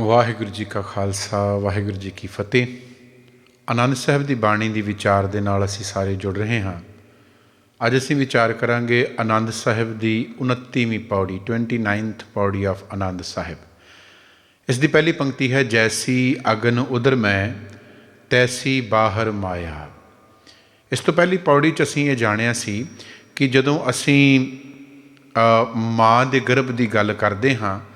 ਵਾਹਿਗੁਰੂ ਜੀ ਕਾ ਖਾਲਸਾ, ਵਾਹਿਗੁਰੂ ਜੀ ਕੀ ਫਤਿਹ। ਆਨੰਦ ਸਾਹਿਬ ਦੀ ਬਾਣੀ ਦੀ ਵਿਚਾਰ ਦੇ ਨਾਲ ਅਸੀਂ ਸਾਰੇ ਜੁੜ ਰਹੇ ਹਾਂ। ਅੱਜ ਅਸੀਂ ਵਿਚਾਰ ਕਰਾਂਗੇ ਆਨੰਦ ਸਾਹਿਬ ਦੀ 29ਵੀਂ ਪੌੜੀ 29th ਪੌੜੀ ਆਫ ਆਨੰਦ ਸਾਹਿਬ। ਇਸ ਦੀ ਪਹਿਲੀ ਪੰਕਤੀ ਹੈ, ਜੈਸੀ ਅਗਨ ਉਦਰ ਮੈਂ, ਤੈਸੀ ਬਾਹਰ ਮਾਇਆ। ਇਸ ਤੋਂ ਪਹਿਲੀ ਪੌੜੀ 'ਚ ਅਸੀਂ ਇਹ ਜਾਣਿਆ ਸੀ ਕਿ ਜਦੋਂ ਅਸੀਂ ਮਾਂ ਦੇ ਗਰਭ ਦੀ ਗੱਲ ਕਰਦੇ ਹਾਂ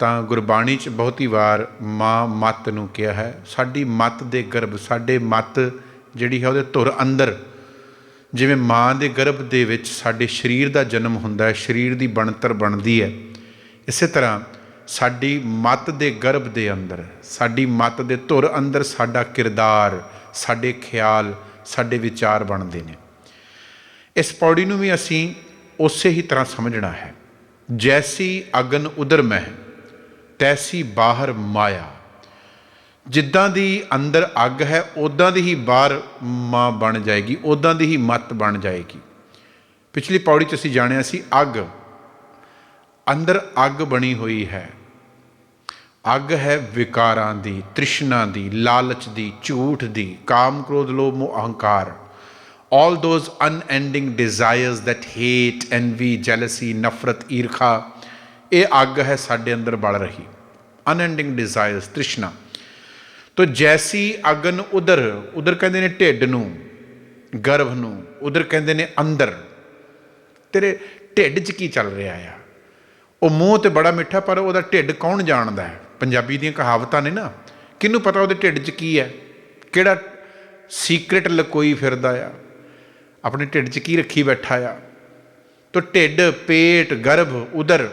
ਤਾਂ ਗੁਰਬਾਣੀ 'ਚ ਬਹੁਤੀ ਵਾਰ ਮਾਂ ਮਤ ਨੂੰ ਕਿਹਾ ਹੈ। ਸਾਡੀ ਮਤ ਦੇ ਗਰਭ, ਸਾਡੇ ਮਤ ਜਿਹੜੀ ਹੈ ਉਹਦੇ ਧੁਰ ਅੰਦਰ। ਜਿਵੇਂ ਮਾਂ ਦੇ ਗਰਭ ਦੇ ਵਿੱਚ ਸਾਡੇ ਸਰੀਰ ਦਾ ਜਨਮ ਹੁੰਦਾ ਹੈ, ਸਰੀਰ ਦੀ ਬਣਤਰ ਬਣਦੀ ਹੈ। ਇਸੇ ਤਰ੍ਹਾਂ ਸਾਡੀ ਮਤ ਦੇ ਗਰਭ ਦੇ ਅੰਦਰ, ਸਾਡੀ ਮਤ ਦੇ ਧੁਰ ਅੰਦਰ ਸਾਡਾ ਕਿਰਦਾਰ, ਸਾਡੇ ਖਿਆਲ, ਸਾਡੇ ਵਿਚਾਰ ਬਣਦੇ ਨੇ। ਇਸ ਪੌੜੀ ਨੂੰ ਵੀ ਅਸੀਂ ਉਸੇ ਹੀ ਤਰ੍ਹਾਂ ਸਮਝਣਾ ਹੈ। ਜੈਸੀ ਅਗਨ ਉਦਰ ਮਹਿ ਤੈਸੀ ਬਾਹਰ ਮਾਇਆ। ਜਿੱਦਾਂ ਦੀ ਅੰਦਰ ਅੱਗ ਹੈ ਉਦਾਂ ਦੀ ਹੀ ਬਾਹਰ ਮਾਂ ਬਣ ਜਾਏਗੀ ਉਦਾਂ ਦੀ ਹੀ ਮਤ ਬਣ ਜਾਏਗੀ। ਪਿਛਲੀ ਪੌੜੀ 'ਚ ਅਸੀਂ ਜਾਣਿਆ ਸੀ, ਅੱਗ। ਅੰਦਰ ਅੱਗ ਬਣੀ ਹੋਈ ਹੈ। ਅੱਗ ਹੈ ਵਿਕਾਰਾਂ ਦੀ, ਤ੍ਰਿਸ਼ਨਾ ਦੀ, ਲਾਲਚ ਦੀ, ਝੂਠ ਦੀ, ਕਾਮ, ਕ੍ਰੋਧ, ਲੋਭ, ਮੋਹ, ਅਹੰਕਾਰ। All those unending desires that hate, envy, jealousy, ਨਫ਼ਰਤ, ਈਰਖਾ ਇਹ ਅੱਗ ਹੈ ਸਾਡੇ ਅੰਦਰ ਬਲ ਰਹੀ। ਅਨਐਂਡਿੰਗ ਡਿਜ਼ਾਇਰਸ ਤ੍ਰਿਸ਼ਨਾ। ਤੋ ਜੈਸੀ ਅਗਨ ਉਦਰ ਉਦਰ ਕਹਿੰਦੇ ਨੇ ਢਿੱਡ ਨੂੰ, ਗਰਭ ਨੂੰ ਉਦਰ ਕਹਿੰਦੇ ਨੇ ਅੰਦਰ। ਤੇਰੇ ਢਿੱਡ 'ਚ ਕੀ ਚੱਲ ਰਿਹਾ ਆ? ਉਹ ਮੂੰਹ ਤੇ ਬੜਾ ਮਿੱਠਾ, ਪਰ ਉਹਦਾ ਢਿੱਡ ਕੌਣ ਜਾਣਦਾ ਹੈ? ਪੰਜਾਬੀ ਦੀਆਂ ਕਹਾਵਤਾਂ ਨੇ ਨਾ। ਕਿਹਨੂੰ ਪਤਾ ਉਹਦੇ ਢਿੱਡ 'ਚ ਕੀ ਹੈ? ਕਿਹੜਾ ਸੀਕ੍ਰੇਟ ਲਕੋਈ ਫਿਰਦਾ ਆ? ਆਪਣੇ ਢਿੱਡ 'ਚ ਕੀ ਰੱਖੀ ਬੈਠਾ ਆ? ਤੋ ਢਿੱਡ, ਪੇਟ, ਗਰਭ ਉਦਰ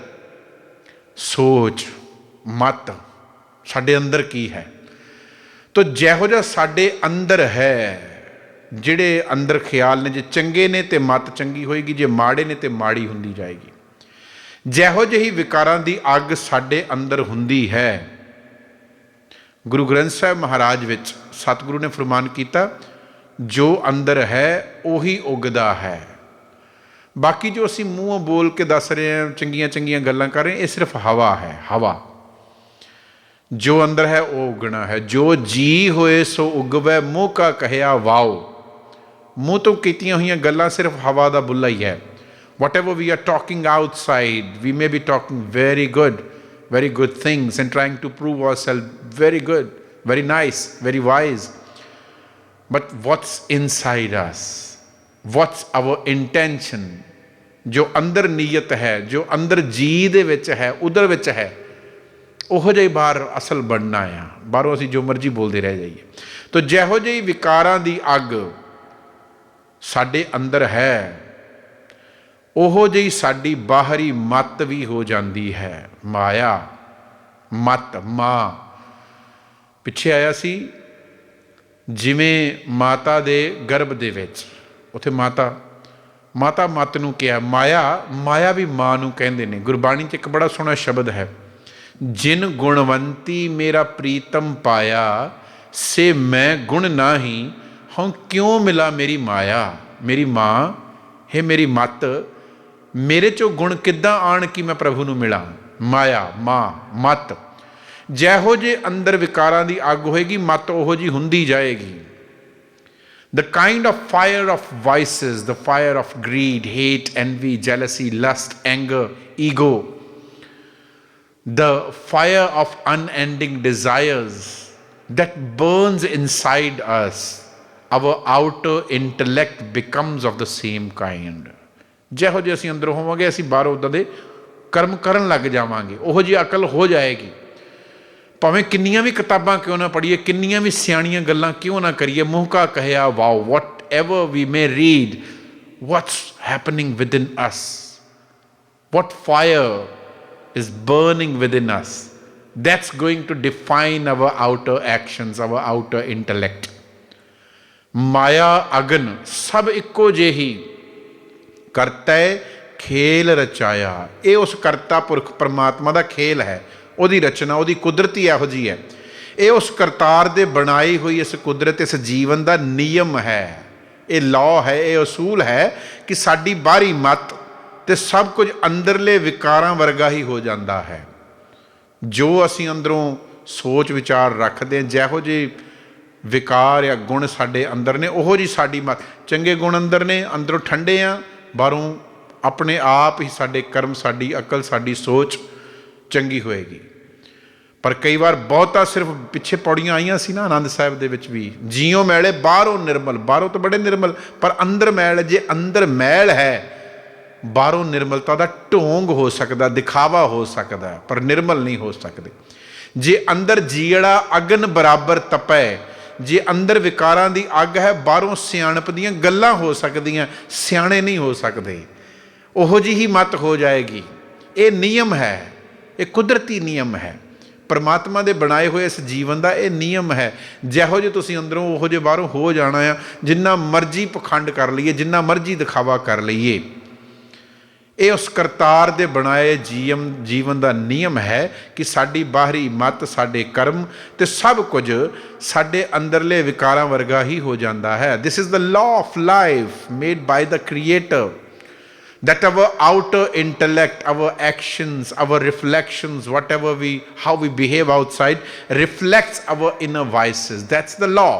ਸੋਚ, ਮਤ, ਸਾਡੇ ਅੰਦਰ ਕੀ ਹੈ? ਤੋ ਜਿਹੋ ਜਿਹਾ ਸਾਡੇ ਅੰਦਰ ਹੈ, ਜਿਹੜੇ ਅੰਦਰ ਖਿਆਲ ਨੇ, ਜੇ ਚੰਗੇ ਨੇ ਤੇ ਮਤ ਚੰਗੀ ਹੋਏਗੀ, ਜੇ ਮਾੜੇ ਨੇ ਤੇ ਮਾੜੀ ਹੁੰਦੀ ਜਾਏਗੀ। ਜਿਹੋ ਜਿਹੀ ਵਿਕਾਰਾਂ ਦੀ ਅੱਗ ਸਾਡੇ ਅੰਦਰ ਹੁੰਦੀ ਹੈ, ਗੁਰੂ ਗ੍ਰੰਥ ਸਾਹਿਬ ਮਹਾਰਾਜ ਵਿੱਚ ਸਤਿਗੁਰੂ ਨੇ ਫਰਮਾਨ ਕੀਤਾ, ਜੋ ਅੰਦਰ ਹੈ, ਉਹੀ ਉਗਦਾ ਹੈ। ਬਾਕੀ ਜੋ ਅਸੀਂ ਮੂੰਹੋਂ ਬੋਲ ਕੇ ਦੱਸ ਰਹੇ ਹਾਂ ਚੰਗੀਆਂ ਚੰਗੀਆਂ ਗੱਲਾਂ ਕਰ ਰਹੇ ਹਾਂ ਇਹ ਸਿਰਫ ਹਵਾ ਹੈ ਹਵਾ ਜੋ ਅੰਦਰ ਹੈ ਉਹ ਉਗਣਾ ਹੈ ਜੋ ਜੀ ਹੋਏ ਸੋ ਉਗਵੈ ਮੂੰਹ ਕਾ ਕਹਿਆ ਵਾਓ ਮੂੰਹ ਤੋਂ ਕੀਤੀਆਂ ਹੋਈਆਂ ਗੱਲਾਂ ਸਿਰਫ ਹਵਾ ਦਾ ਬੁੱਲਾ ਹੀ ਹੈ whatever we are talking outside we may be talking very good very good things and trying to prove ourselves very good very nice very wise but what's inside us what's our intention ਜੋ ਅੰਦਰ ਨੀਅਤ ਹੈ, ਜੋ ਅੰਦਰ ਜੀ ਦੇ ਵਿੱਚ ਹੈ, ਉਧਰ ਵਿੱਚ ਹੈ, ਉਹੋ ਜਿਹੀ ਬਾਹਰ ਅਸਲ ਬਣਨਾ ਆ। ਬਾਹਰੋਂ ਅਸੀਂ ਜੋ ਮਰਜ਼ੀ ਬੋਲਦੇ ਰਹਿ ਜਾਈਏ। ਤੋ ਜਿਹੋ ਜਿਹੀ ਵਿਕਾਰਾਂ ਦੀ ਅੱਗ ਸਾਡੇ ਅੰਦਰ ਹੈ, ਉਹੋ ਜਿਹੀ ਸਾਡੀ ਬਾਹਰੀ ਮਤ ਵੀ ਹੋ ਜਾਂਦੀ ਹੈ। ਮਾਇਆ, ਮਤ, ਮਾਂ। ਪਿੱਛੇ ਆਇਆ ਸੀ, ਜਿਵੇਂ ਮਾਤਾ ਦੇ ਗਰਭ ਦੇ ਵਿੱਚ। ਉੱਥੇ ਮਾਤਾ ਮਾਤਾ ਮਤ ਨੂੰ ਕਿਹਾ, ਮਾਇਆ ਮਾਇਆ ਵੀ ਮਾਂ ਨੂੰ ਕਹਿੰਦੇ ਨੇ। ਗੁਰਬਾਣੀ 'ਚ ਇੱਕ ਬੜਾ ਸੋਹਣਾ ਸ਼ਬਦ ਹੈ, ਜਿਨ ਗੁਣਵੰਤੀ ਮੇਰਾ ਪ੍ਰੀਤਮ ਪਾਇਆ, ਸੇ ਮੈਂ ਗੁਣ ਨਾਹੀ, ਹਉ ਕਿਉਂ ਮਿਲਾ ਮੇਰੀ ਮਾਇਆ? ਮੇਰੀ ਮਾਂ, ਹੈ ਮੇਰੀ ਮਤ, ਮੇਰੇ ਚੋਂ ਗੁਣ ਕਿੱਦਾਂ ਆਣ ਕਿ ਮੈਂ ਪ੍ਰਭੂ ਨੂੰ ਮਿਲਾਂ? ਮਾਇਆ, ਮਾਂ, ਮਤ। ਜਿਹੋ ਜੇ ਅੰਦਰ ਵਿਕਾਰਾਂ ਦੀ ਅੱਗ ਹੋਏਗੀ, ਮਤ ਉਹੋ ਜੀ ਹੁੰਦੀ ਜਾਏਗੀ। the kind of fire of vices the fire of greed hate envy jealousy lust anger ego the fire of unending desires that burns inside us our outer intellect becomes of the same kind ਜਿਹੋ ਜਿਹੇ ਅਸੀਂ ਅੰਦਰ ਹੋਵਾਂਗੇ ਅਸੀਂ ਬਾਹਰ ਉਦਾਂ ਦੇ ਕਰਮ ਕਰਨ ਲੱਗ ਜਾਵਾਂਗੇ ਉਹੋ ਜਿਹੀ ਅਕਲ ਹੋ ਜਾਏਗੀ ਭਾਵੇਂ ਕਿੰਨੀਆਂ ਵੀ ਕਿਤਾਬਾਂ ਕਿਉਂ ਨਾ ਪੜ੍ਹੀਏ ਕਿੰਨੀਆਂ ਵੀ ਸਿਆਣੀਆਂ ਗੱਲਾਂ ਕਿਉਂ ਨਾ ਕਰੀਏ ਮੂੰਹ ਕਾ ਕਹਿਆ wow whatever we may read what's happening within us what fire is burning within us that's going to define our outer actions, our outer intellect? ਮਾਇਆ ਅਗਨ ਸਭ ਇੱਕੋ ਜਿਹੀ ਕਰਤੈ ਖੇਲ ਰਚਾਇਆ ਇਹ ਉਸ ਕਰਤਾ ਪੁਰਖ ਪਰਮਾਤਮਾ ਦਾ ਖੇਲ ਹੈ ਉਹਦੀ ਰਚਨਾ, ਉਹਦੀ ਕੁਦਰਤੀ ਇਹੋ ਜੀ ਹੈ। ਇਹ ਉਸ ਕਰਤਾਰ ਦੇ ਬਣਾਈ ਹੋਈ ਇਸ ਕੁਦਰਤ, ਇਸ ਜੀਵਨ ਦਾ ਨਿਯਮ ਹੈ। ਇਹ ਲਾਅ ਹੈ, ਇਹ ਅਸੂਲ ਹੈ ਕਿ ਸਾਡੀ ਬਾਹਰੀ ਮਤ ਤੇ ਸਭ ਕੁਝ ਅੰਦਰਲੇ ਵਿਕਾਰਾਂ ਵਰਗਾ ਹੀ ਹੋ ਜਾਂਦਾ ਹੈ। ਜੋ ਅਸੀਂ ਅੰਦਰੋਂ ਸੋਚ ਵਿਚਾਰ ਰੱਖਦੇ ਹਾਂ, ਜਿਹੋ ਜਿਹੇ ਵਿਕਾਰ ਜਾਂ ਗੁਣ ਸਾਡੇ ਅੰਦਰ ਨੇ, ਉਹੋ ਜੀ ਸਾਡੀ ਮਤ। ਚੰਗੇ ਗੁਣ ਅੰਦਰ ਨੇ, ਅੰਦਰੋਂ ਠੰਡੇ ਆ, ਬਾਹਰੋਂ ਆਪਣੇ ਆਪ ਹੀ ਸਾਡੇ ਕਰਮ, ਸਾਡੀ ਅਕਲ, ਸਾਡੀ ਸੋਚ ਚੰਗੀ ਹੋਏਗੀ। ਪਰ ਕਈ ਵਾਰ ਬਹੁਤਾ ਸਿਰਫ ਪਿੱਛੇ ਪੌੜੀਆਂ ਆਈਆਂ ਸੀ ਨਾ ਆਨੰਦ ਸਾਹਿਬ ਦੇ ਵਿੱਚ ਵੀ। ਜੀਉ ਮੈਲੇ ਬਾਹਰੋਂ ਨਿਰਮਲ, ਬਾਹਰੋਂ ਤਾਂ ਬੜੇ ਨਿਰਮਲ, ਪਰ ਅੰਦਰ ਮੈਲ, ਜੇ ਅੰਦਰ ਮੈਲ ਹੈ, ਬਾਹਰੋਂ ਨਿਰਮਲਤਾ ਦਾ ਢੋਂਗ ਹੋ ਸਕਦਾ, ਦਿਖਾਵਾ ਹੋ ਸਕਦਾ, ਪਰ ਨਿਰਮਲ ਨਹੀਂ ਹੋ ਸਕਦੇ। ਜੇ ਅੰਦਰ ਜੀੜਾ ਅਗਨ ਬਰਾਬਰ ਤਪੈ, ਜੇ ਅੰਦਰ ਵਿਕਾਰਾਂ ਦੀ ਅੱਗ ਹੈ, ਬਾਹਰੋਂ ਸਿਆਣਪ ਦੀਆਂ ਗੱਲਾਂ ਹੋ ਸਕਦੀਆਂ, ਸਿਆਣੇ ਨਹੀਂ ਹੋ ਸਕਦੇ। ਉਹੋ ਜਿਹੀ ਹੀ ਮਤ ਹੋ ਜਾਏਗੀ। ਇਹ ਨਿਯਮ ਹੈ। ਇਹ ਕੁਦਰਤੀ ਨਿਯਮ ਹੈ। ਪਰਮਾਤਮਾ ਦੇ ਬਣਾਏ ਹੋਏ ਇਸ ਜੀਵਨ ਦਾ ਇਹ ਨਿਯਮ ਹੈ। ਜਿਹੋ ਜਿਹੇ ਤੁਸੀਂ ਅੰਦਰੋਂ, ਉਹੋ ਜਿਹੇ ਬਾਹਰੋਂ ਹੋ ਜਾਣਾ ਆ, ਜਿੰਨਾ ਮਰਜ਼ੀ ਪਖੰਡ ਕਰ ਲਈਏ, ਜਿੰਨਾ ਮਰਜ਼ੀ ਦਿਖਾਵਾ ਕਰ ਲਈਏ। ਇਹ ਉਸ ਕਰਤਾਰ ਦੇ ਬਣਾਏ ਜੀਵਨ ਜੀਵਨ ਦਾ ਨਿਯਮ ਹੈ ਕਿ ਸਾਡੀ ਬਾਹਰੀ ਮਤ, ਸਾਡੇ ਕਰਮ ਤੇ ਸਭ ਕੁਝ ਸਾਡੇ ਅੰਦਰਲੇ ਵਿਕਾਰਾਂ ਵਰਗਾ ਹੀ ਹੋ ਜਾਂਦਾ ਹੈ। This is the law of life made by the creator that our outer intellect our actions our reflections whatever we how we behave outside reflects our inner vices that's the law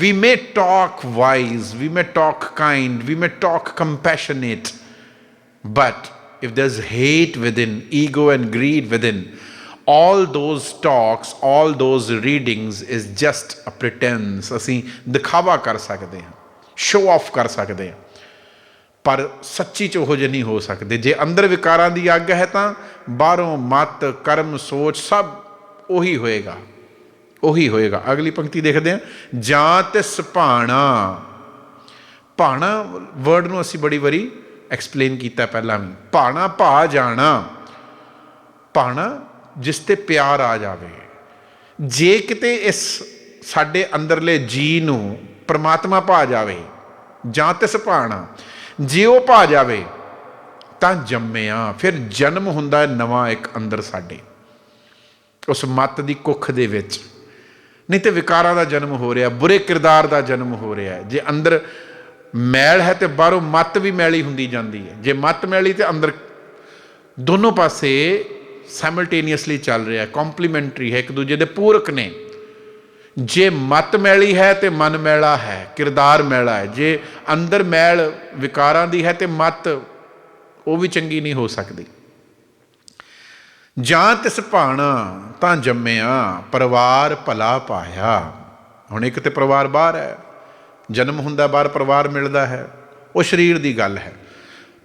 we may talk wise we may talk kind we may talk compassionate but if there's hate within ego and greed within all those talks all those readings is just a pretense ਅਸੀਂ ਦਿਖਾਵਾ ਕਰ ਸਕਦੇ ਹਾਂ show off ਕਰ ਸਕਦੇ ਹਾਂ ਪਰ ਸੱਚੀ ਚ ਉਹ ਜਿਹੇ ਨਹੀਂ ਹੋ ਸਕਦੇ। ਜੇ ਅੰਦਰ ਵਿਕਾਰਾਂ ਦੀ ਅੱਗ ਹੈ ਤਾਂ ਬਾਹਰੋਂ ਮਤ, ਕਰਮ, ਸੋਚ ਸਭ ਉਹੀ ਹੋਏਗਾ। ਉਹੀ ਹੋਏਗਾ। ਅਗਲੀ ਪੰਕਤੀ ਦੇਖਦੇ ਹਾਂ। ਜਾਂ ਤਿਸ ਭਾਣਾ ਭਾਣਾ ਵਰਡ ਨੂੰ ਅਸੀਂ ਬੜੀ ਵਾਰੀ ਐਕਸਪਲੇਨ ਕੀਤਾ ਪਹਿਲਾਂ ਵੀ। ਭਾਣਾ ਭਾ ਜਾਣਾ। ਭਾਣਾ ਜਿਸ ਤੇ ਪਿਆਰ ਆ ਜਾਵੇ। ਜੇ ਕਿਤੇ ਇਸ ਸਾਡੇ ਅੰਦਰਲੇ ਜੀ ਨੂੰ ਪ੍ਰਮਾਤਮਾ ਭਾ ਜਾਵੇ, ਜਾਂ ਤਿਸ ਭਾਣਾ ਜੇ ਉਹ ਭਾ ਜਾਵੇ, ਤਾਂ ਜੰਮਿਆ। ਫਿਰ ਜਨਮ ਹੁੰਦਾ ਹੈ ਨਵਾਂ ਇੱਕ ਅੰਦਰ ਸਾਡੇ। ਉਸ ਮਤ ਦੀ ਕੁੱਖ ਦੇ ਵਿੱਚ। ਨਹੀਂ ਤੇ ਵਿਕਾਰਾਂ ਦਾ ਜਨਮ ਹੋ ਰਿਹਾ, ਬੁਰੇ ਕਿਰਦਾਰ ਦਾ ਜਨਮ ਹੋ ਰਿਹਾ ਜੇ ਅੰਦਰ ਮੈਲ ਹੈ ਤੇ ਬਾਹਰੋਂ ਮਤ ਵੀ ਮੈਲੀ ਹੁੰਦੀ ਜਾਂਦੀ ਹੈ। ਜੇ ਮਤ ਮੈਲੀ ਤੇ ਅੰਦਰ ਦੋਨੋਂ ਪਾਸੇ ਸਾਈਮਲਟੇਨੀਅਸਲੀ ਚੱਲ ਰਿਹਾ ਹੈ ਕੰਪਲੀਮੈਂਟਰੀ ਹੈ, ਇੱਕ ਦੂਜੇ ਦੇ ਪੂਰਕ ਨੇ। ਜੇ ਮਤ ਮੈਲੀ ਹੈ ਤੇ ਮਨ ਮੈਲਾ ਹੈ, ਕਿਰਦਾਰ ਮੈਲਾ ਹੈ। ਜੇ ਅੰਦਰ ਮੈਲ ਵਿਕਾਰਾਂ ਦੀ ਹੈ ਤੇ ਮਤ ਉਹ ਵੀ ਚੰਗੀ ਨਹੀਂ ਹੋ ਸਕਦੀ। ਜਾਂ ਤਿਸ ਭਾਣਾ ਤਾਂ ਜੰਮਿਆ, ਪਰਿਵਾਰ ਭਲਾ ਪਾਇਆ। ਹੁਣ ਇੱਕ ਤੇ ਪਰਿਵਾਰ ਬਾਹਰ ਹੈ, ਜਨਮ ਹੁੰਦਾ ਬਾਹਰ ਪਰਿਵਾਰ ਮਿਲਦਾ ਹੈ, ਉਹ ਸਰੀਰ ਦੀ ਗੱਲ ਹੈ।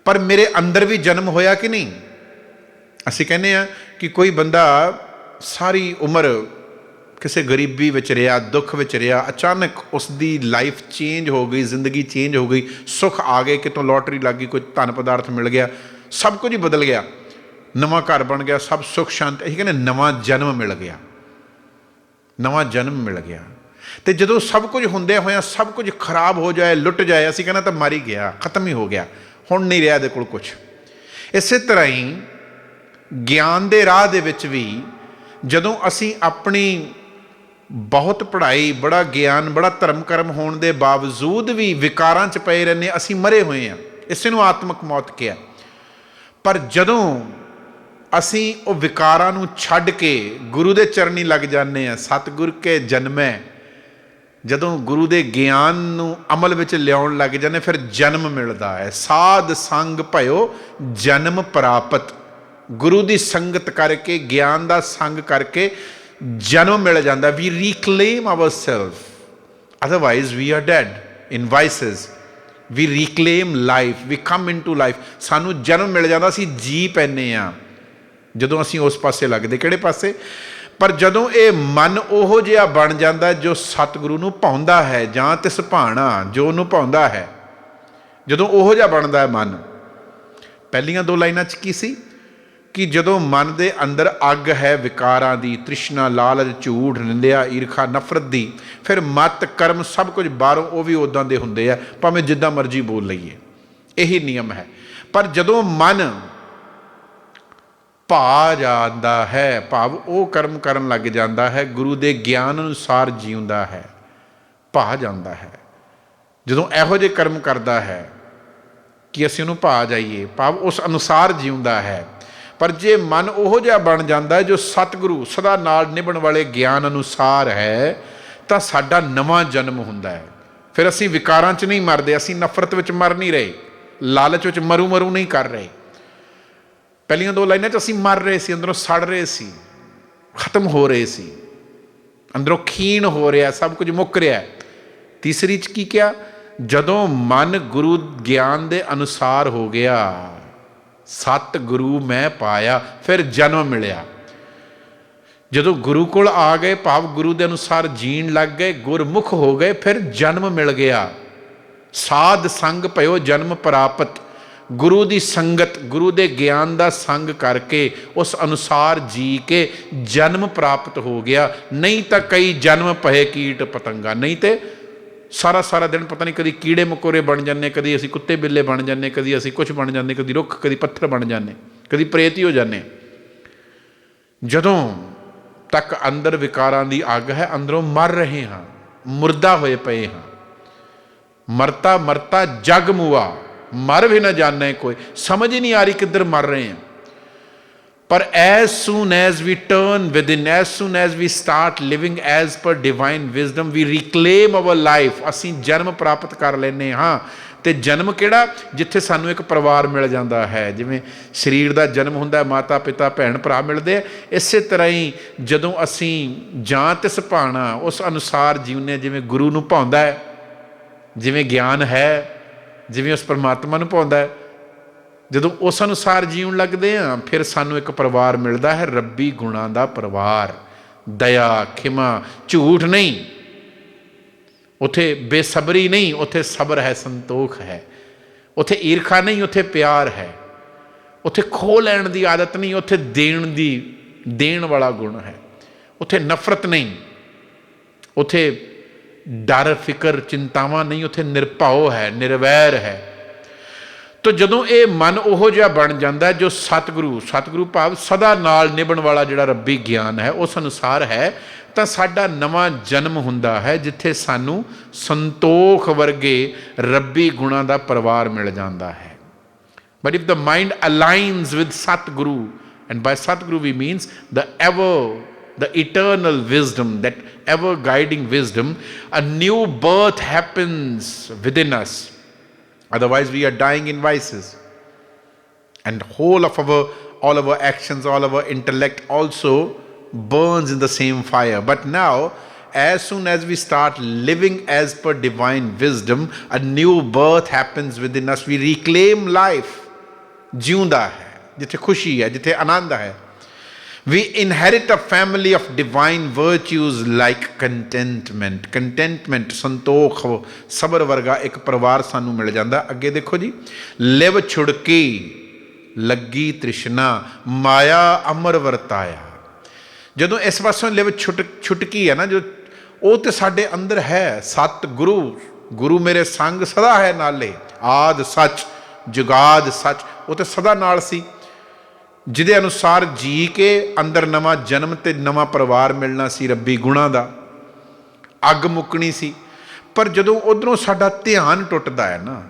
ਪਰ ਮੇਰੇ ਅੰਦਰ ਵੀ ਜਨਮ ਹੋਇਆ ਕਿ ਨਹੀਂ? ਅਸੀਂ ਕਹਿੰਦੇ ਆ ਕਿ ਕੋਈ ਬੰਦਾ ਸਾਰੀ ਉਮਰ ਕਿਸੇ ਗਰੀਬੀ ਵਿੱਚ ਰਿਹਾ, ਦੁੱਖ ਵਿੱਚ ਰਿਹਾ, ਅਚਾਨਕ ਉਸ ਦੀ ਲਾਈਫ ਚੇਂਜ ਹੋ ਗਈ, ਜ਼ਿੰਦਗੀ ਚੇਂਜ ਹੋ ਗਈ, ਸੁੱਖ ਆ ਗਏ, ਕਿਤੋਂ ਲੋਟਰੀ ਲੱਗ ਗਈ, ਕੋਈ ਧਨ ਪਦਾਰਥ ਮਿਲ ਗਿਆ, ਸਭ ਕੁਝ ਹੀ ਬਦਲ ਗਿਆ। ਨਵਾਂ ਘਰ ਬਣ ਗਿਆ, ਸਭ ਸੁੱਖ ਸ਼ਾਂਤ, ਇਹ ਕਹਿੰਦੇ ਨਵਾਂ ਜਨਮ ਮਿਲ ਗਿਆ। ਨਵਾਂ ਜਨਮ ਮਿਲ ਗਿਆ। ਤੇ ਜਦੋਂ ਸਭ ਕੁਝ ਹੁੰਦੇ ਹੋਇਆਂ ਸਭ ਕੁਝ ਖਰਾਬ ਹੋ ਜਾਏ, ਲੁੱਟ ਜਾਏ, ਅਸੀਂ ਕਹਿੰਦਾ ਤਾਂ ਮਰ ਹੀ ਗਿਆ, ਖਤਮ ਹੀ ਹੋ ਗਿਆ, ਹੁਣ ਨਹੀਂ ਰਿਹਾ ਇਹਦੇ ਕੋਲ ਕੁਝ। ਇਸੇ ਤਰ੍ਹਾਂ ਹੀ ਗਿਆਨ ਦੇ ਰਾਹ ਦੇ ਵਿੱਚ ਵੀ ਜਦੋਂ ਅਸੀਂ ਆਪਣੀ ਬਹੁਤ ਪੜ੍ਹਾਈ, ਬੜਾ ਗਿਆਨ, ਬੜਾ ਧਰਮ ਕਰਮ ਹੋਣ ਦੇ ਬਾਵਜੂਦ ਵੀ ਵਿਕਾਰਾਂ 'ਚ ਪਏ ਰਹਿੰਦੇ ਅਸੀਂ ਮਰੇ ਹੋਏ ਹਾਂ। ਇਸੇ ਨੂੰ ਆਤਮਿਕ ਮੌਤ ਕਿਹਾ। ਪਰ ਜਦੋਂ ਅਸੀਂ ਉਹ ਵਿਕਾਰਾਂ ਨੂੰ ਛੱਡ ਕੇ ਗੁਰੂ ਦੇ ਚਰਨੀ ਲੱਗ ਜਾਂਦੇ ਆ ਸਤਿਗੁਰ ਕੇ ਜਨਮੈ, ਜਦੋਂ ਗੁਰੂ ਦੇ ਗਿਆਨ ਨੂੰ ਅਮਲ ਵਿੱਚ ਲਿਆਉਣ ਲੱਗ ਜਾਂਦੇ ਫਿਰ ਜਨਮ ਮਿਲਦਾ ਹੈ। ਸਾਧ ਸੰਗ ਭਇਓ ਜਨਮ ਪ੍ਰਾਪਤ। ਗੁਰੂ ਦੀ ਸੰਗਤ ਕਰਕੇ, ਗਿਆਨ ਦਾ ਸੰਗ ਕਰਕੇ ਜਨਮ ਮਿਲ ਜਾਂਦਾ we reclaim ourselves otherwise we are dead in vices we reclaim life we come into life ਸਾਨੂੰ ਜਨਮ ਮਿਲ ਜਾਂਦਾ ਅਸੀਂ ਜੀ ਪੈਨੇ ਆ। ਜਦੋਂ ਅਸੀਂ ਉਸ ਪਾਸੇ ਲੱਗਦੇ, ਕਿਹੜੇ ਪਾਸੇ? ਪਰ ਜਦੋਂ ਇਹ ਮਨ ਉਹੋ ਜਿਹਾ ਬਣ ਜਾਂਦਾ ਜੋ ਸਤਿਗੁਰੂ ਨੂੰ ਪਾਉਂਦਾ ਹੈ, ਜਾਂ ਤਿਸ ਭਾਣਾ ਜੋ ਉਹਨੂੰ ਪਾਉਂਦਾ ਹੈ। ਜਦੋਂ ਉਹੋ ਜਿਹਾ ਬਣਦਾ ਹੈ ਮਨ। ਪਹਿਲੀਆਂ ਦੋ ਲਾਈਨਾਂ 'ਚ ਕੀ ਸੀ? ਕਿ ਜਦੋਂ ਮਨ ਦੇ ਅੰਦਰ ਅੱਗ ਹੈ, ਵਿਕਾਰਾਂ ਦੀ ਤ੍ਰਿਸ਼ਨਾ, ਲਾਲਚ, ਝੂਠ, ਨਿੰਦਿਆ, ਈਰਖਾ, ਨਫ਼ਰਤ ਦੀ, ਫਿਰ ਮਤ, ਕਰਮ ਸਭ ਕੁਝ ਬਾਹਰੋਂ ਉਹ ਵੀ ਉਦਾਂ ਦੇ ਹੁੰਦੇ ਆ, ਭਾਵੇਂ ਜਿੱਦਾਂ ਮਰਜ਼ੀ ਬੋਲ ਲਈਏ। ਇਹੀ ਨਿਯਮ ਹੈ। ਪਰ ਜਦੋਂ ਮਨ ਭਾ ਜਾਂਦਾ ਹੈ, ਭਾਵ ਉਹ ਕਰਮ ਕਰਨ ਲੱਗ ਜਾਂਦਾ ਹੈ, ਗੁਰੂ ਦੇ ਗਿਆਨ ਅਨੁਸਾਰ ਜੀਉਂਦਾ ਹੈ ਭਾ ਜਾਂਦਾ ਹੈ। ਜਦੋਂ ਇਹੋ ਜਿਹੇ ਕਰਮ ਕਰਦਾ ਹੈ ਕਿ ਅਸੀਂ ਉਹਨੂੰ ਭਾ ਜਾਈਏ, ਭਾਵ ਉਸ ਅਨੁਸਾਰ ਜੀਉਂਦਾ ਹੈ ਪਰ ਜੇ ਮਨ ਉਹੋ ਜਿਹਾ ਬਣ ਜਾਂਦਾ ਜੋ ਸਤਿਗੁਰੂ ਸਦਾ ਨਾਲ ਨਿਭਣ ਵਾਲੇ ਗਿਆਨ ਅਨੁਸਾਰ ਹੈ, ਤਾਂ ਸਾਡਾ ਨਵਾਂ ਜਨਮ ਹੁੰਦਾ ਹੈ। ਫਿਰ ਅਸੀਂ ਵਿਕਾਰਾਂ 'ਚ ਨਹੀਂ ਮਰਦੇ, ਅਸੀਂ ਨਫ਼ਰਤ ਵਿੱਚ ਮਰ ਨਹੀਂ ਰਹੇ, ਲਾਲਚ ਵਿੱਚ ਮਰੂ ਮਰੂ ਨਹੀਂ ਕਰ ਰਹੇ। ਪਹਿਲੀਆਂ ਦੋ ਲਾਈਨਾਂ 'ਚ ਅਸੀਂ ਮਰ ਰਹੇ ਸੀ, ਅੰਦਰੋਂ ਸੜ ਰਹੇ ਸੀ, ਖਤਮ ਹੋ ਰਹੇ ਸੀ। ਅੰਦਰੋਂ ਖੀਣ ਹੋ ਰਿਹਾ, ਸਭ ਕੁਝ ਮੁੱਕ ਰਿਹਾ ਤੀਸਰੀ 'ਚ ਕੀ ਕਿਹਾ? ਜਦੋਂ ਮਨ ਗੁਰੂ ਗਿਆਨ ਦੇ ਅਨੁਸਾਰ ਹੋ ਗਿਆ ਸਤ ਗੁਰੂ ਮੈਂ ਪਾਇਆ, ਫਿਰ ਜਨਮ ਮਿਲਿਆ। ਜਦੋਂ ਗੁਰੂ ਕੋਲ ਆ ਗਏ, ਭਾਵ ਗੁਰੂ ਦੇ ਅਨੁਸਾਰ ਜੀਣ ਲੱਗ ਗਏ, ਗੁਰਮੁਖ ਹੋ ਗਏ, ਫਿਰ ਜਨਮ ਮਿਲ ਗਿਆ। ਸਾਧ ਸੰਗ ਭਇਓ ਜਨਮ ਪ੍ਰਾਪਤ। ਗੁਰੂ ਦੀ ਸੰਗਤ, ਗੁਰੂ ਦੇ ਗਿਆਨ ਦਾ ਸੰਗ ਕਰਕੇ ਉਸ ਅਨੁਸਾਰ ਜੀ ਕੇ ਜਨਮ ਪ੍ਰਾਪਤ ਹੋ ਗਿਆ। ਨਹੀਂ ਤਾਂ ਕਈ ਜਨਮ ਪਏ ਕੀਟ ਪਤੰਗਾ। ਨਹੀਂ ਤੇ ਸਾਰਾ ਸਾਰਾ ਦਿਨ ਪਤਾ ਨਹੀਂ ਕਦੀ ਕੀੜੇ ਮਕੋਰੇ ਬਣ ਜਾਂਦੇ, ਕਦੀ ਅਸੀਂ ਕੁੱਤੇ ਬਿੱਲੇ ਬਣ ਜਾਂਦੇ, ਕਦੀ ਅਸੀਂ ਕੁਝ ਬਣ ਜਾਂਦੇ, ਕਦੀ ਰੁੱਖ, ਕਦੀ ਪੱਥਰ ਬਣ ਜਾਂਦੇ, ਕਦੀ ਪ੍ਰੇਤ ਹੀ ਹੋ ਜਾਂਦੇ। ਜਦੋਂ ਤੱਕ ਅੰਦਰ ਵਿਕਾਰਾਂ ਦੀ ਅੱਗ ਹੈ, ਅੰਦਰੋਂ ਮਰ ਰਹੇ ਹਾਂ, ਮੁਰਦਾ ਹੋਏ ਪਏ ਹਾਂ। ਮਰਤਾ ਮਰਤਾ ਜਗ ਮੁਆ, ਮਰ ਵੀ ਨਾ ਜਾਣੇ ਕੋਈ, ਸਮਝ ਹੀ ਨਹੀਂ ਆ ਰਹੀ ਕਿੱਧਰ ਮਰ ਰਹੇ ਹਾਂ। ਪਰ as soon as we turn within, as soon as we start living as per divine wisdom, we reclaim our life. ਅਸੀਂ ਜਨਮ ਪ੍ਰਾਪਤ ਕਰ ਲੈਨੇ ਹਾਂ। ਤੇ ਜਨਮ ਕਿਹੜਾ? ਜਿੱਥੇ ਸਾਨੂੰ ਇੱਕ ਪਰਿਵਾਰ ਮਿਲ ਜਾਂਦਾ ਹੈ। ਜਿਵੇਂ ਸਰੀਰ ਦਾ ਜਨਮ ਹੁੰਦਾ ਮਾਤਾ, ਪਿਤਾ, ਭੈਣ, ਭਰਾ ਮਿਲਦੇ ਆ। ਇਸੇ ਤਰ੍ਹਾਂ ਹੀ ਜਦੋਂ ਅਸੀਂ ਜਾਂ ਤਿਸ ਭਾਣਾ, ਉਸ ਅਨੁਸਾਰ ਜੀਵਨੇ ਜਿਵੇਂ ਗੁਰੂ ਨੂੰ ਭਾਉਂਦਾ ਹੈ, ਜਿਵੇਂ ਗਿਆਨ ਹੈ, ਜਿਵੇਂ ਉਸ ਪਰਮਾਤਮਾ ਨੂੰ ਭਾਉਂਦਾ ਹੈ ਜਦੋਂ ਉਸ ਅਨੁਸਾਰ ਜੀਉਣ ਲੱਗਦੇ ਆ, ਫਿਰ ਸਾਨੂੰ ਇੱਕ ਪਰਿਵਾਰ ਮਿਲਦਾ ਹੈ, ਰੱਬੀ ਗੁਣਾਂ ਦਾ ਪਰਿਵਾਰ। ਦਇਆ, ਖਿਮਾ, ਝੂਠ ਨਹੀਂ। ਉਥੇ ਬੇਸਬਰੀ ਨਹੀਂ, ਉਥੇ ਸਬਰ ਹੈ, ਸੰਤੋਖ ਹੈ। ਉਥੇ ਈਰਖਾ ਨਹੀਂ, ਉਥੇ ਪਿਆਰ ਹੈ। ਉਥੇ ਖੋ ਲੈਣ ਦੀ ਆਦਤ ਨਹੀਂ, ਉਥੇ ਦੇਣ ਦੀ, ਦੇਣ ਵਾਲਾ ਗੁਣ ਹੈ। ਉਥੇ ਨਫ਼ਰਤ ਨਹੀਂ। ਉਥੇ ਡਰ, ਫਿਕਰ, ਚਿੰਤਾਵਾਂ ਨਹੀਂ, ਉਥੇ ਨਿਰਭਉ ਹੈ, ਨਿਰਵੈਰ ਹੈ। ਤਾਂ ਜਦੋਂ ਇਹ ਮਨ ਉਹੋ ਜਿਹਾ ਬਣ ਜਾਂਦਾ ਜੋ ਸਤਿਗੁਰੂ ਸਤਿਗੁਰੂ ਭਾਵ ਸਦਾ ਨਾਲ ਨਿਭਣ ਵਾਲਾ ਜਿਹੜਾ ਰੱਬੀ ਗਿਆਨ ਹੈ ਉਸ ਅਨੁਸਾਰ ਹੈ ਤਾਂ ਸਾਡਾ ਨਵਾਂ ਜਨਮ ਹੁੰਦਾ ਹੈ ਜਿੱਥੇ ਸਾਨੂੰ ਸੰਤੋਖ ਵਰਗੇ ਰੱਬੀ ਗੁਣਾ ਦਾ ਪਰਿਵਾਰ ਮਿਲ ਜਾਂਦਾ ਹੈ but if the mind aligns with Satguru and by Satguru we means the ever the eternal wisdom, that ever guiding wisdom, a new birth happens within us. Otherwise, we are dying in vices. And whole of our all our actions, all our intellect also burns in the same fire. But now, as soon as we start living as per divine wisdom, a new birth happens within us. We reclaim life. जिंदा hai, जिथे khushi hai, जिथे ananda hai. We inherit a family of divine virtues like contentment. Contentment ਸੰਤੋਖ, ਸਬਰ ਵਰਗਾ ਇੱਕ ਪਰਿਵਾਰ ਸਾਨੂੰ ਮਿਲ ਜਾਂਦਾ। ਅੱਗੇ ਦੇਖੋ ਜੀ, ਲਿਵ ਛੁੜਕੀ, ਲੱਗੀ ਤ੍ਰਿਸ਼ਨਾ, ਮਾਇਆ ਅਮਰ ਵਰਤਾਇਆ। ਜਦੋਂ ਇਸ ਪਾਸੋਂ ਲਿਵ ਛੁਟ, ਛੁਟਕੀ ਹੈ ਨਾ, ਜੋ ਉਹ ਤੇ ਸਾਡੇ ਅੰਦਰ ਹੈ ਸਤ ਗੁਰੂ ਗੁਰੂ ਮੇਰੇ ਸੰਗ ਸਦਾ ਹੈ ਨਾਲੇ। ਆਦ ਸੱਚ, ਜੁਗਾਦ ਸੱਚ, ਉਹ ਤੇ ਸਦਾ ਨਾਲ ਸੀ। ਜਿਹਦੇ ਅਨੁਸਾਰ ਜੀ ਕੇ ਅੰਦਰ ਨਵਾਂ ਜਨਮ ਤੇ ਨਵਾਂ ਪਰਿਵਾਰ ਮਿਲਣਾ ਸੀ ਰੱਬੀ ਗੁਣਾ ਦਾ। ਅੱਗ ਮੁੱਕਣੀ ਸੀ। ਪਰ ਜਦੋਂ ਉਧਰੋਂ ਸਾਡਾ ਧਿਆਨ ਟੁੱਟਦਾ ਹੈ ਨਾ,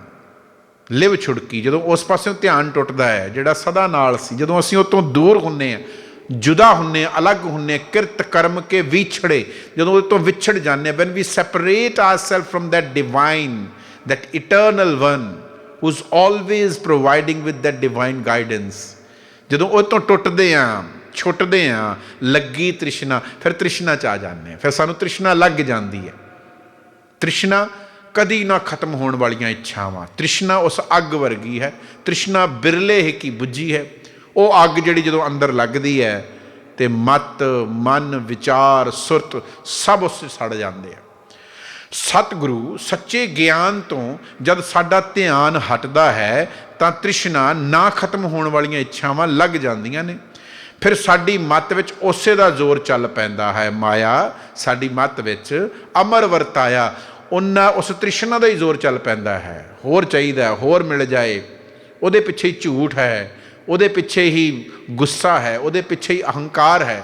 ਲਿਵ ਛੁੜਕੀ, ਜਦੋਂ ਉਸ ਪਾਸਿਓਂ ਧਿਆਨ ਟੁੱਟਦਾ ਹੈ, ਜਿਹੜਾ ਸਦਾ ਨਾਲ ਸੀ, ਜਦੋਂ ਅਸੀਂ ਉਹ ਤੋਂ ਦੂਰ ਹੁੰਨੇ ਆ, ਜੁਦਾ ਹੁੰਨੇ ਆ, ਅਲੱਗ ਹੁੰਨੇ ਆ, ਕਿਰਤ ਕਰਮ ਕੇ ਵਿਛੜੇ, ਜਦੋਂ ਉਹ ਤੋਂ ਵਿਛੜ ਜਾਂਦੇ when we separate separate ourselves from that divine, that eternal one who's always providing with that divine guidance ਜਦੋਂ ਉਹ ਤੋਂ ਟੁੱਟਦੇ ਆ, ਛੁੱਟਦੇ ਆ, ਲੱਗੀ ਤ੍ਰਿਸ਼ਨਾ, ਫਿਰ ਤ੍ਰਿਸ਼ਨਾ ਚ ਆ ਜਾਂਦੇ ਆ, ਫਿਰ ਸਾਨੂੰ ਤ੍ਰਿਸ਼ਨਾ ਲੱਗ ਜਾਂਦੀ ਹੈ। ਤ੍ਰਿਸ਼ਨਾ ਕਦੀ ਨਾ ਖਤਮ ਹੋਣ ਵਾਲੀਆਂ ਇੱਛਾਵਾਂ। ਤ੍ਰਿਸ਼ਨਾ ਉਸ ਅੱਗ ਵਰਗੀ ਹੈ। ਤ੍ਰਿਸ਼ਨਾ ਬਿਰਲੇ ਹੀ ਕੀ ਬੁੱਝੀ ਹੈ। ਉਹ ਅੱਗ ਜਿਹੜੀ ਜਦੋਂ ਅੰਦਰ ਲੱਗਦੀ ਹੈ ਤੇ ਮਤ, ਮਨ, ਵਿਚਾਰ, ਸੁਰਤ ਸਭ ਉਸ 'ਚ ਸੜ ਜਾਂਦੇ ਆ। ਸਤਿਗੁਰੂ ਸੱਚੇ ਗਿਆਨ ਤੋਂ ਜਦ ਸਾਡਾ ਧਿਆਨ ਹਟਦਾ ਹੈ ਤਾਂ ਤ੍ਰਿਸ਼ਨਾ ਨਾ ਖਤਮ ਹੋਣ ਵਾਲੀਆਂ ਇੱਛਾਵਾਂ ਲੱਗ ਜਾਂਦੀਆਂ ਨੇ। ਫਿਰ ਸਾਡੀ ਮੱਤ ਵਿੱਚ ਉਸੇ ਦਾ ਜ਼ੋਰ ਚੱਲ ਪੈਂਦਾ ਹੈ, ਮਾਇਆ ਸਾਡੀ ਮੱਤ ਵਿੱਚ ਅਮਰ ਵਰਤਾਇਆ ਉਹਨਾਂ ਉਸ ਤ੍ਰਿਸ਼ਨਾ ਦਾ ਹੀ ਜ਼ੋਰ ਚੱਲ ਪੈਂਦਾ ਹੈ। ਹੋਰ ਚਾਹੀਦਾ, ਹੋਰ ਮਿਲ ਜਾਏ, ਉਹਦੇ ਪਿੱਛੇ ਹੀ ਝੂਠ ਹੈ, ਉਹਦੇ ਪਿੱਛੇ ਹੀ ਗੁੱਸਾ ਹੈ, ਉਹਦੇ ਪਿੱਛੇ ਹੀ ਅਹੰਕਾਰ ਹੈ।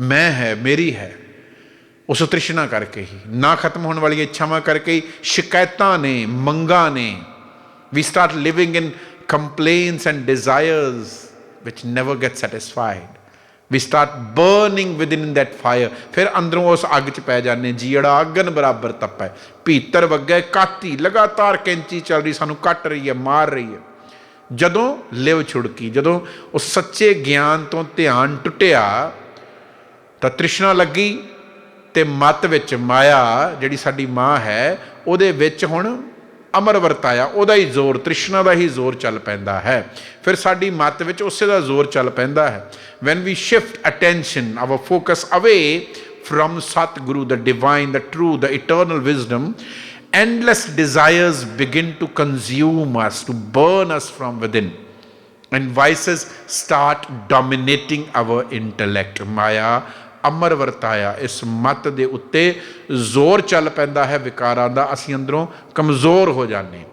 ਮੈਂ ਹੈ, ਮੇਰੀ ਹੈ, ਉਸ ਤ੍ਰਿਸ਼ਨਾ ਕਰਕੇ ਹੀ, ਨਾ ਖਤਮ ਹੋਣ ਵਾਲੀਆਂ ਇੱਛਾਵਾਂ ਕਰਕੇ ਹੀ, ਸ਼ਿਕਾਇਤਾਂ ਨੇ, ਮੰਗਾਂ ਨੇ we start living in complaints and desires which never gets satisfied. We start burning within that fire. ਫਿਰ ਅੰਦਰੋਂ ਉਸ ਅੱਗ 'ਚ ਪੈ ਜਾਂਦੇ ਜੀੜਾ ਅਗਨ ਬਰਾਬਰ ਤਪੈ ਭੀਤਰ ਵੱਗੇ ਕਾਤੀ, ਲਗਾਤਾਰ ਕੈਂਚੀ ਚੱਲ ਰਹੀ, ਸਾਨੂੰ ਕੱਟ ਰਹੀ ਹੈ, ਮਾਰ ਰਹੀ ਹੈ ਜਦੋਂ ਲਿਵ ਛੁੜਕੀ, ਜਦੋਂ ਉਹ ਸੱਚੇ ਗਿਆਨ ਤੋਂ ਧਿਆਨ ਟੁੱਟਿਆ, ਤਾਂ ਤ੍ਰਿਸ਼ਨਾ ਲੱਗੀ ਤੇ ਮਤ ਵਿੱਚ ਮਾਇਆ ਜਿਹੜੀ ਸਾਡੀ ਮਾਂ ਹੈ, ਉਹਦੇ ਵਿੱਚ ਹੁਣ ਅਮਰ ਵਰਤਾਇਆ ਉਹਦਾ ਹੀ ਜ਼ੋਰ ਤ੍ਰਿਸ਼ਨਾ ਦਾ ਹੀ ਜ਼ੋਰ ਚੱਲ ਪੈਂਦਾ ਹੈ ਫਿਰ ਸਾਡੀ ਮਤ ਵਿੱਚ ਉਸੇ ਦਾ ਜ਼ੋਰ ਚੱਲ ਪੈਂਦਾ ਹੈ when we shift attention our focus away from satguru the divine the true the eternal wisdom endless desires begin to consume us to burn us from within and vices start dominating our intellect ਮਾਇਆ ਅਮਰ ਵਰਤਾਇਆ, ਇਸ ਮਤ ਦੇ ਉੱਤੇ ਜ਼ੋਰ ਚੱਲ ਪੈਂਦਾ ਹੈ ਵਿਕਾਰਾਂ ਦਾ, ਅਸੀਂ ਅੰਦਰੋਂ ਕਮਜ਼ੋਰ ਹੋ ਜਾਂਦੇ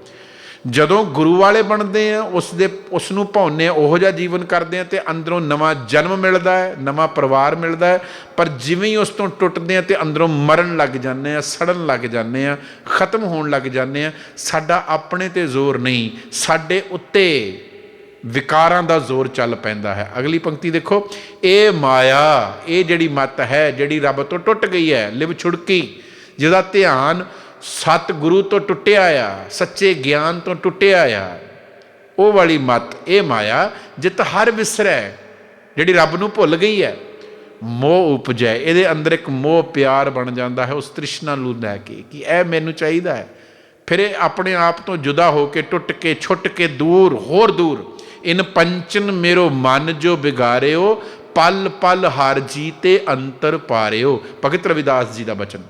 ਜਦੋਂ ਗੁਰੂ ਵਾਲੇ ਬਣਦੇ ਆ ਉਸ ਦੇ ਉਸ ਨੂੰ ਭਾਉਨੇ ਉਹੋ ਜਿਹਾ ਜੀਵਨ ਕਰਦੇ ਆ ਤੇ ਅੰਦਰੋਂ ਨਵਾਂ ਜਨਮ ਮਿਲਦਾ ਹੈ, ਨਵਾਂ ਪਰਿਵਾਰ ਮਿਲਦਾ ਹੈ, ਪਰ ਜਿਵੇਂ ਹੀ ਉਸ ਤੋਂ ਟੁੱਟਦੇ ਆ ਤੇ ਅੰਦਰੋਂ ਮਰਨ ਲੱਗ ਜਾਂਦੇ ਆ, ਸੜਨ ਲੱਗ ਜਾਂਦੇ ਆ, ਖਤਮ ਹੋਣ ਲੱਗ ਜਾਂਦੇ ਆ, ਸਾਡਾ ਆਪਣੇ ਤੇ ਜ਼ੋਰ ਨਹੀਂ, ਸਾਡੇ ਉੱਤੇ ਵਿਕਾਰਾਂ ਦਾ ਜ਼ੋਰ ਚੱਲ ਪੈਂਦਾ ਹੈ। ਅਗਲੀ ਪੰਕਤੀ ਦੇਖੋ, ਇਹ ਮਾਇਆ, ਇਹ ਜਿਹੜੀ ਮਤ ਹੈ, ਜਿਹੜੀ ਰੱਬ ਤੋਂ ਟੁੱਟ ਗਈ ਹੈ, ਲਿਵ ਛੁੜਕੀ, ਜਿਹਦਾ ਧਿਆਨ ਸਤ ਗੁਰੂ ਤੋਂ ਟੁੱਟਿਆ ਆ, ਸੱਚੇ ਗਿਆਨ ਤੋਂ ਟੁੱਟਿਆ ਆ, ਉਹ ਵਾਲੀ ਮਤ, ਇਹ ਮਾਇਆ, ਜਿਤ ਹਰ ਵਿਸਰੈ, ਜਿਹੜੀ ਰੱਬ ਨੂੰ ਭੁੱਲ ਗਈ ਹੈ, ਮੋਹ ਉਪਜੈ, ਇਹਦੇ ਅੰਦਰ ਇੱਕ ਮੋਹ ਪਿਆਰ ਬਣ ਜਾਂਦਾ ਹੈ, ਉਸ ਤ੍ਰਿਸ਼ਨਾ ਨੂੰ ਲੈ ਕੇ ਕਿ ਇਹ ਮੈਨੂੰ ਚਾਹੀਦਾ ਹੈ। ਫਿਰ ਇਹ ਆਪਣੇ ਆਪ ਤੋਂ ਜੁਦਾ ਹੋ ਕੇ ਟੁੱਟ ਕੇ, ਛੁੱਟ ਕੇ ਦੂਰ, ਹੋਰ ਦੂਰ ਇਨ ਪੰਚਨ ਮੇਰੋ ਮਨ ਜੋ ਬਿਗਾਰਿਓ, ਪਲ ਪਲ ਹਰ ਜੀਤੇ ਅੰਤਰ ਪਾਰਿਓ। ਭਗਤ ਰਵਿਦਾਸ ਜੀ ਦਾ ਬਚਨ।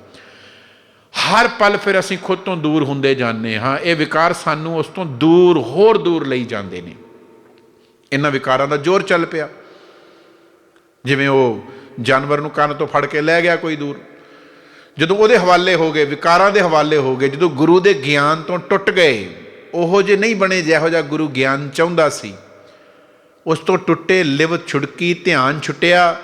ਹਰ ਪਲ ਫਿਰ ਅਸੀਂ ਖੁਦ ਤੋਂ ਦੂਰ ਹੁੰਦੇ ਜਾਂਦੇ ਹਾਂ। ਇਹ ਵਿਕਾਰ ਸਾਨੂੰ ਉਸ ਤੋਂ ਦੂਰ, ਹੋਰ ਦੂਰ ਲਈ ਜਾਂਦੇ ਨੇ। ਇਹਨਾਂ ਵਿਕਾਰਾਂ ਦਾ ਜ਼ੋਰ ਚੱਲ ਪਿਆ। ਜਿਵੇਂ ਉਹ ਜਾਨਵਰ ਨੂੰ ਕੰਨ ਤੋਂ ਫੜ ਕੇ ਲੈ ਗਿਆ ਕੋਈ ਦੂਰ। ਜਦੋਂ ਉਹਦੇ ਹਵਾਲੇ ਹੋ ਗਏ, ਵਿਕਾਰਾਂ ਦੇ ਹਵਾਲੇ ਹੋ ਗਏ, ਜਦੋਂ ਗੁਰੂ ਦੇ ਗਿਆਨ ਤੋਂ ਟੁੱਟ ਗਏ ਉਹੋ ਜੇ ਨਹੀਂ ਬਣੇ ਜਿਹੋ ਜਿਹਾ ਗੁਰੂ ਗਿਆਨ ਚਾਹੁੰਦਾ ਸੀ। ਉਸ ਤੋਂ ਟੁੱਟੇ ਲਿਵ ਛੁੜਕੀ, ਧਿਆਨ ਛੁੱਟਿਆ,